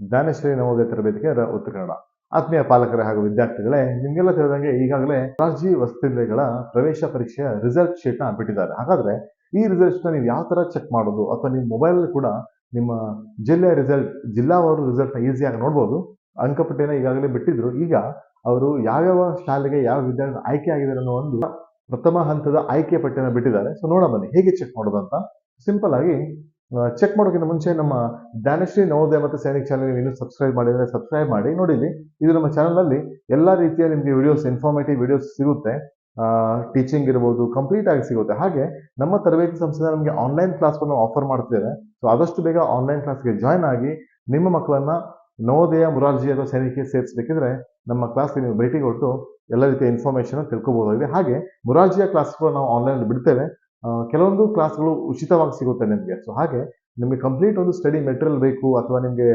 ಜ್ಞಾನೇಶ್ವರಿ ನವೋದಯ ತರಬೇತಿಗೆ ಉತ್ತರ ಕನ್ನಡ ಆತ್ಮೀಯ ಪಾಲಕರೇ ಹಾಗೂ ವಿದ್ಯಾರ್ಥಿಗಳೇ, ನಿಮಗೆಲ್ಲ ತಿಳಿದಂಗೆ ಈಗಾಗಲೇ ರಾಜಿ ವಸತಿಗಳ ಪ್ರವೇಶ ಪರೀಕ್ಷೆಯ ರಿಸಲ್ಟ್ ಶೀಟ್ನ ಬಿಟ್ಟಿದ್ದಾರೆ. ಹಾಗಾದ್ರೆ ಈ ರಿಸಲ್ಟ್ನ ನೀವು ಯಾವ ತರ ಚೆಕ್ ಮಾಡೋದು? ಅಥವಾ ನಿಮ್ಮ ಮೊಬೈಲ್ ಕೂಡ ನಿಮ್ಮ ಜಿಲ್ಲೆಯ ರಿಸಲ್ಟ್ ಜಿಲ್ಲಾವಾರು ರಿಸಲ್ಟ್ನ ಈಸಿಯಾಗಿ ನೋಡ್ಬೋದು? ಅಂಕಪಟ್ಟಿನ ಈಗಾಗಲೇ ಬಿಟ್ಟಿದ್ರು. ಈಗ ಅವರು ಯಾವ್ಯಾವ ಶಾಲೆಗೆ ಯಾವ ವಿದ್ಯಾರ್ಥಿ ಆಯ್ಕೆ ಆಗಿದ್ದಾರೆ ಅನ್ನೋ ಒಂದು ಪ್ರಥಮ ಹಂತದ ಆಯ್ಕೆ ಪಟ್ಟಿಯನ್ನು ಬಿಟ್ಟಿದ್ದಾರೆ. ಸೊ ನೋಡ ಬನ್ನಿ. ಹೇಗೆ ಚೆಕ್ ಮಾಡೋದು ಅಂತ? ಸಿಂಪಲ್ ಆಗಿ ಚೆಕ್ ಮಾಡೋಕ್ಕಿಂತ ಮುಂಚೆ ನಮ್ಮ ಜ್ಞಾನಶ್ರೀ ನವೋದಯ ಮತ್ತು ಸೈನಿಕ್ ಚಾನಲ್ ನೀವು ಇನ್ನೂ ಸಬ್ಸ್ಕ್ರೈಬ್ ಮಾಡಿದರೆ ಸಬ್ಸ್ಕ್ರೈಬ್ ಮಾಡಿ. ನೋಡಿಲಿ ಇದು ನಮ್ಮ ಚಾನಲಲ್ಲಿ ಎಲ್ಲ ರೀತಿಯ ನಿಮಗೆ ವಿಡಿಯೋಸ್ ಇನ್ಫಾರ್ಮೇಟಿವ್ ವಿಡಿಯೋಸ್ ಸಿಗುತ್ತೆ. ಟೀಚಿಂಗ್ ಇರ್ಬೋದು ಕಂಪ್ಲೀಟ್ ಆಗಿ ಸಿಗುತ್ತೆ. ಹಾಗೆ ನಮ್ಮ ತರಬೇತಿ ಸಂಸ್ಥೆ ನಮಗೆ ಆನ್ಲೈನ್ ಕ್ಲಾಸ್ಗಳನ್ನು ಆಫರ್ ಮಾಡ್ತಿದ್ದೇವೆ ಸೊ ಆದಷ್ಟು ಬೇಗ ಆನ್ಲೈನ್ ಕ್ಲಾಸ್ಗೆ ಜಾಯ್ನ್ ಆಗಿ ನಿಮ್ಮ ಮಕ್ಕಳನ್ನು ನವೋದಯ, ಮುರಾರ್ಜಿ ಅಥವಾ ಸೈನಿಕೆ ಸೇರಿಸಬೇಕಿದ್ರೆ ನಮ್ಮ ಕ್ಲಾಸ್ಗೆ ನೀವು ಭೇಟಿ ಕೊಟ್ಟು ಎಲ್ಲ ರೀತಿಯ ಇನ್ಫಾರ್ಮೇಷನ್ ತಿಳ್ಕೊಬೋದಾಗಿದೆ. ಹಾಗೆ ಮುರಾರ್ಜಿಯ ಕ್ಲಾಸ್ಗಳು ನಾವು ಆನ್ಲೈನಲ್ಲಿ ಬಿಡ್ತೇವೆ. ಕೆಲವೊಂದು ಕ್ಲಾಸ್ಗಳು ಉಚಿತವಾಗಿ ಸಿಗುತ್ತೆ ನಿಮಗೆ. ಸೊ ಹಾಗೆ ನಿಮಗೆ ಕಂಪ್ಲೀಟ್ ಒಂದು ಸ್ಟಡಿ ಮೆಟೀರಿಯಲ್ ಬೇಕು ಅಥವಾ ನಿಮಗೆ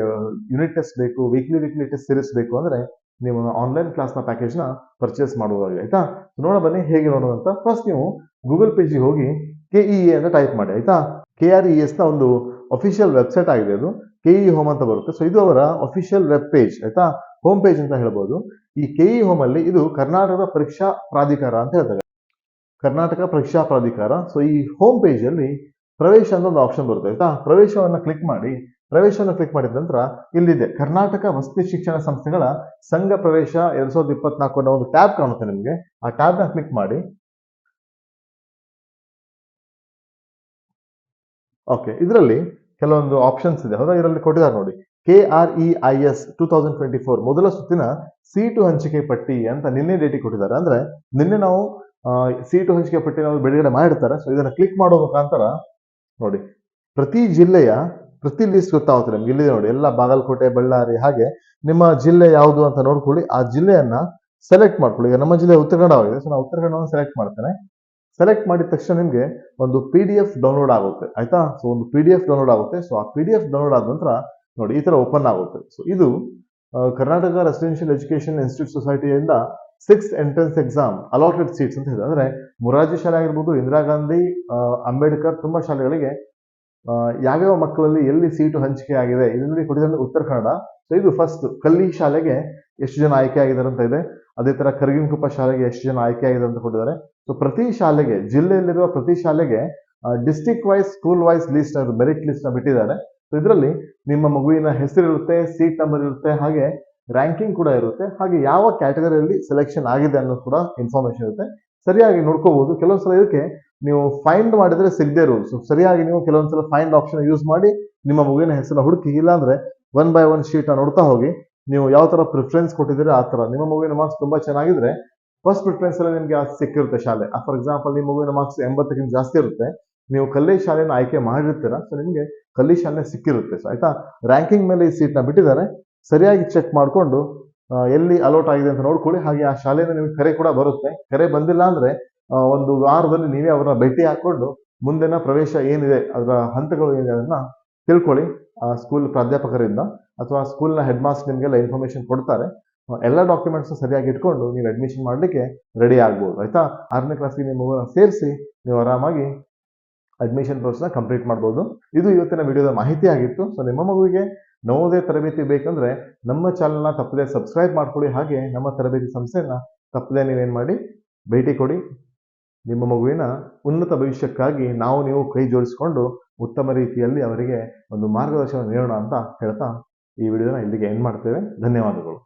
ಯೂನಿಟ್ ಟೆಸ್ಟ್ ಬೇಕು ವೀಕ್ಲಿ ವೀಕ್ಲಿ ಟೆಸ್ಟ್ ಸೀರೀಸ್ ಬೇಕು ಅಂದರೆ ನೀವು ಆನ್ಲೈನ್ ಕ್ಲಾಸ್ನ ಪ್ಯಾಕೇಜ್ನ ಪರ್ಚೇಸ್ ಮಾಡುವುದಾಗಿದೆ ಆಯಿತಾ? ನೋಡ ಬನ್ನಿ ಹೇಗೆ ನೋಡೋದು ಅಂತ. ಫಸ್ಟ್ ನೀವು ಗೂಗಲ್ ಪೇಜಿಗೆ ಹೋಗಿ ಕೆ ಇ ಎ ಅಂತ ಟೈಪ್ ಮಾಡಿ, ಆಯಿತಾ? ಕೆ ಆರ್ ಇ ಎಸ್ನ ನ ಒಂದು ಅಫಿಷಿಯಲ್ ವೆಬ್ಸೈಟ್ ಆಗಿದೆ ಅದು. ಕೆ ಇ ಹೋಮ್ ಅಂತ ಬರುತ್ತೆ. ಸೊ ಇದು ಅವರ ಅಫಿಷಿಯಲ್ ವೆಬ್ ಪೇಜ್ ಆಯಿತಾ? ಹೋಮ್ ಪೇಜ್ ಅಂತ ಹೇಳ್ಬೋದು. ಈ ಕೆ ಇ ಹೋಮಲ್ಲಿ ಇದು ಕರ್ನಾಟಕದ ಪರೀಕ್ಷಾ ಪ್ರಾಧಿಕಾರ ಅಂತ ಹೇಳ್ತಾರೆ. ಕರ್ನಾಟಕ ಪರೀಕ್ಷಾ ಪ್ರಾಧಿಕಾರ. ಸೊ ಈ ಹೋಮ್ ಪೇಜಲ್ಲಿ ಪ್ರವೇಶ ಅಂತ ಒಂದು ಆಪ್ಷನ್ ಬರುತ್ತೆ, ಆಯ್ತಾ? ಪ್ರವೇಶವನ್ನ ಕ್ಲಿಕ್ ಮಾಡಿ, ಪ್ರವೇಶವನ್ನು ಕ್ಲಿಕ್ ಮಾಡಿದ ನಂತರ ಇಲ್ಲಿದೆ, ಕರ್ನಾಟಕ ವಸತಿ ಶಿಕ್ಷಣ ಸಂಸ್ಥೆಗಳ ಸಂಘ ಪ್ರವೇಶ ಎರಡ್ ಸಾವಿರದ ಇಪ್ಪತ್ನಾಲ್ಕು ಅನ್ನೋ ಒಂದು ಟ್ಯಾಬ್ ಕಾಣುತ್ತೆ ನಿಮಗೆ. ಆ ಟ್ಯಾಬ್ನ ಕ್ಲಿಕ್ ಮಾಡಿ. ಓಕೆ ಇದರಲ್ಲಿ ಕೆಲವೊಂದು ಆಪ್ಷನ್ಸ್ ಇದೆ. ಹೌದಾ? ಇದರಲ್ಲಿ ಕೊಟ್ಟಿದ್ದಾರೆ ನೋಡಿ. K R E I S two thousand twenty four ಮೊದಲ ಸುತ್ತಿನ ಸೀಟು ಹಂಚಿಕೆ ಪಟ್ಟಿ ಅಂತ ನಿನ್ನೆ ಡೇಟಿಗೆ ಕೊಟ್ಟಿದ್ದಾರೆ. ಅಂದ್ರೆ ನಿನ್ನೆ ನಾವು ಸೀಟು ಹಂಚಿಕೆ ಪಟ್ಟಿ ನಾವು ಬಿಡುಗಡೆ ಮಾಡಿರ್ತಾರೆ. ಸೊ ಇದನ್ನ ಕ್ಲಿಕ್ ಮಾಡೋ ಮುಖಾಂತರ ನೋಡಿ, ಪ್ರತಿ ಜಿಲ್ಲೆಯ, ಪ್ರತಿ ಲಿಸ್ಟ್ ಗೊತ್ತಾಗುತ್ತೆ ನಿಮ್ಗೆ. ಇಲ್ಲಿದೆ ನೋಡಿ, ಎಲ್ಲ ಬಾಗಲಕೋಟೆ, ಬಳ್ಳಾರಿ, ಹಾಗೆ ನಿಮ್ಮ ಜಿಲ್ಲೆ ಯಾವುದು ಅಂತ ನೋಡ್ಕೊಳ್ಳಿ. ಆ ಜಿಲ್ಲೆಯನ್ನ ಸೆಲೆಕ್ಟ್ ಮಾಡ್ಕೊಳ್ಳಿ. ಈಗ ನಮ್ಮ ಜಿಲ್ಲೆ ಉತ್ತರ ಕನ್ನಡವಾಗಿದೆ ಸೊ ನಾವು ಉತ್ತರ ಕನ್ನಡವನ್ನು ಸೆಲೆಕ್ಟ್ ಮಾಡ್ತೇನೆ. ಸೆಲೆಕ್ಟ್ ಮಾಡಿದ ತಕ್ಷಣ ನಿಮಗೆ ಒಂದು ಪಿ ಡಿ ಎಫ್ ಡೌನ್ಲೋಡ್ ಆಗುತ್ತೆ. ಆಯ್ತಾ? ಸೊ ಒಂದು ಪಿ ಡಿ ಎಫ್ ಡೌನ್ಲೋಡ್ ಆಗುತ್ತೆ. ಸೊ ಆ ಪಿ ಡಿ ಎಫ್ ಡೌನ್ಲೋಡ್ ಆದ ನಂತರ ನೋಡಿ, ಈ ತರ ಓಪನ್ ಆಗುತ್ತೆ. ಸೊ ಇದು Karnataka residential education institute ಸೊಸೈಟಿಯಿಂದ six entrance exam allotted seats ಅಂತ ಇದೆ ಅಂದ್ರೆ ಮುರಾರ್ಜಿ ಶಾಲೆ ಆಗಿರ್ಬೋದು, ಇಂದಿರಾ ಗಾಂಧಿ ಅಂಬೇಡ್ಕರ್ ತುಂಬಾ ಶಾಲೆಗಳಿಗೆ ಯಾವ್ಯಾವ ಮಕ್ಕಳಲ್ಲಿ ಎಲ್ಲಿ ಸೀಟು ಹಂಚಿಕೆ ಆಗಿದೆ ಇದರಲ್ಲಿ ಕೊಟ್ಟಿದ್ದಾರೆ ಉತ್ತರ ಕನ್ನಡ ಸೊ ಇದು ಫಸ್ಟ್ ಕಲ್ಲಿ ಶಾಲೆಗೆ ಎಷ್ಟು ಜನ ಆಯ್ಕೆ ಆಗಿದ್ದಾರೆ ಅಂತ ಇದೆ. ಅದೇ ತರ ಕರಗಿನಕೊಪ್ಪ ಶಾಲೆಗೆ ಎಷ್ಟು ಜನ ಆಯ್ಕೆ ಆಗಿದೆ ಅಂತ ಕೊಟ್ಟಿದ್ದಾರೆ. ಸೊ ಪ್ರತಿ ಶಾಲೆಗೆ, ಜಿಲ್ಲೆಯಲ್ಲಿರುವ ಪ್ರತಿ ಶಾಲೆಗೆ district wise school wise list merit ಲಿಸ್ಟ್ನ ಬಿಟ್ಟಿದ್ದಾರೆ. ಸೊ ಇದರಲ್ಲಿ ನಿಮ್ಮ ಮಗುವಿನ ಹೆಸರು ಇರುತ್ತೆ ಸೀಟ್ ನಂಬರ್ ಇರುತ್ತೆ, ಹಾಗೆ ರ್ಯಾಂಕಿಂಗ್ ಕೂಡ ಇರುತ್ತೆ. ಹಾಗೆ ಯಾವ ಕ್ಯಾಟಗರಿಯಲ್ಲಿ ಸೆಲೆಕ್ಷನ್ ಆಗಿದೆ ಅನ್ನೋದು ಕೂಡ ಇನ್ಫಾರ್ಮೇಶನ್ ಇರುತ್ತೆ. ಸರಿಯಾಗಿ ನೋಡ್ಕೋಬಹುದು ಕೆಲವೊಂದ್ಸಲ ಇದಕ್ಕೆ ನೀವು ಫೈಂಡ್ ಮಾಡಿದ್ರೆ ಸಿಗದೆ ಇರೋದು. ಸೊ ಸರಿಯಾಗಿ ನೀವು ಕೆಲವೊಂದ್ಸಲ ಫೈಂಡ್ ಆಪ್ಷನ್ ಯೂಸ್ ಮಾಡಿ ನಿಮ್ಮ ಮಗುವಿನ ಹೆಸರನ್ನ ಹುಡುಕಿ. ಇಲ್ಲಾಂದ್ರೆ ಒನ್ ಬೈ ಒನ್ ಶೀಟ್ ನೋಡ್ತಾ ಹೋಗಿ. ನೀವು ಯಾವ ತರ ಪ್ರಿಫರೆನ್ಸ್ ಕೊಟ್ಟಿದ್ರೆ ಆ ತರ. ನಿಮ್ಮ ಮಗುವಿನ ಮಾರ್ಕ್ಸ್ ತುಂಬಾ ಚೆನ್ನಾಗಿದ್ರೆ ಫಸ್ಟ್ ಪ್ರಿಫರೆನ್ಸ್ ಅಲ್ಲಿ ನಿಮಗೆ ಸಿಕ್ಕಿರುತ್ತೆ ಶಾಲೆ. ಫಾರ್ ಎಕ್ಸಾಂಪಲ್ ನಿಮ್ಮ ಮಗುವಿನ ಮಾರ್ಕ್ಸ್ ಎಂಬತ್ತಕ್ಕಿಂತ ಜಾಸ್ತಿ ಇರುತ್ತೆ. ನೀವು ಕಲ್ಲಿ ಶಾಲೆನ ಆಯ್ಕೆ ಮಾಡಿರ್ತೀರಾ. ಸೊ ನಿಮಗೆ ಕಲ್ಲಿ ಶಾಲೆ ಸಿಕ್ಕಿರುತ್ತೆ. ಸೊ ಆಯ್ತಾ? ರ್ಯಾಂಕಿಂಗ್ ಮೇಲೆ ಈ ಸೀಟ್ನ ಬಿಟ್ಟಿದ್ದಾರೆ. ಸರಿಯಾಗಿ ಚೆಕ್ ಮಾಡಿಕೊಂಡು ಎಲ್ಲಿ ಅಲೋಟ್ ಆಗಿದೆ ಅಂತ ನೋಡ್ಕೊಳ್ಳಿ. ಹಾಗೆ ಆ ಶಾಲೆಯಿಂದ ನಿಮಗೆ ಕರೆ ಕೂಡ ಬರುತ್ತೆ. ಕರೆ ಬಂದಿಲ್ಲ ಅಂದ್ರೆ ಒಂದು ವಾರದಲ್ಲಿ ನೀವೇ ಅವರನ್ನ ಭೇಟಿ ಹಾಕೊಂಡು ಮುಂದಿನ ಪ್ರವೇಶ ಏನಿದೆ, ಅದರ ಹಂತಗಳು ಏನಿದೆ ಅದನ್ನ ತಿಳ್ಕೊಳ್ಳಿ. ಆ ಸ್ಕೂಲ್ ಪ್ರಾಧ್ಯಾಪಕರಿಂದ ಅಥವಾ ಸ್ಕೂಲ್ನ ಹೆಡ್ ಮಾಸ್ಟರ್ ನಿಮಗೆಲ್ಲ ಇನ್ಫಾರ್ಮೇಶನ್ ಕೊಡ್ತಾರೆ. ಎಲ್ಲ ಡಾಕ್ಯುಮೆಂಟ್ಸ್ ಸರಿಯಾಗಿ ಇಟ್ಕೊಂಡು ನೀವು ಅಡ್ಮಿಷನ್ ಮಾಡಲಿಕ್ಕೆ ರೆಡಿ ಆಗ್ಬೋದು. ಆಯ್ತಾ? ಆರನೇ ಕ್ಲಾಸ್ಗೆ ನಿಮ್ಮ ಸೇರಿಸಿ, ನೀವು ಆರಾಮಾಗಿ ಅಡ್ಮಿಷನ್ನ ಕಂಪ್ಲೀಟ್ ಮಾಡ್ಬೋದು. ಇದು ಇವತ್ತಿನ ವಿಡಿಯೋದ ಮಾಹಿತಿ ಆಗಿತ್ತು ಸೊ ನಿಮ್ಮ ಮಗುವಿಗೆ ನವೋದಯ ತರಬೇತಿ ಬೇಕಂದರೆ ನಮ್ಮ ಚಾನಲ್ನ ತಪ್ಪದೆ ಸಬ್ಸ್ಕ್ರೈಬ್ ಮಾಡ್ಕೊಳ್ಳಿ. ಹಾಗೆ ನಮ್ಮ ತರಬೇತಿ ಸಂಸ್ಥೆಯನ್ನು ತಪ್ಪದೆ ನೀವೇನು ಮಾಡಿ, ಭೇಟಿ ಕೊಡಿ. ನಿಮ್ಮ ಮಗುವಿನ ಉನ್ನತ ಭವಿಷ್ಯಕ್ಕಾಗಿ ನಾವು ನೀವು ಕೈ ಜೋಡಿಸಿಕೊಂಡು ಉತ್ತಮ ರೀತಿಯಲ್ಲಿ ಅವರಿಗೆ ಒಂದು ಮಾರ್ಗದರ್ಶನ ನೀಡೋಣ ಅಂತ ಹೇಳ್ತಾ ಈ ವಿಡಿಯೋನ ಇಲ್ಲಿಗೆ ಎಂಡ್ ಮಾಡ್ತೇವೆ. ಧನ್ಯವಾದಗಳು.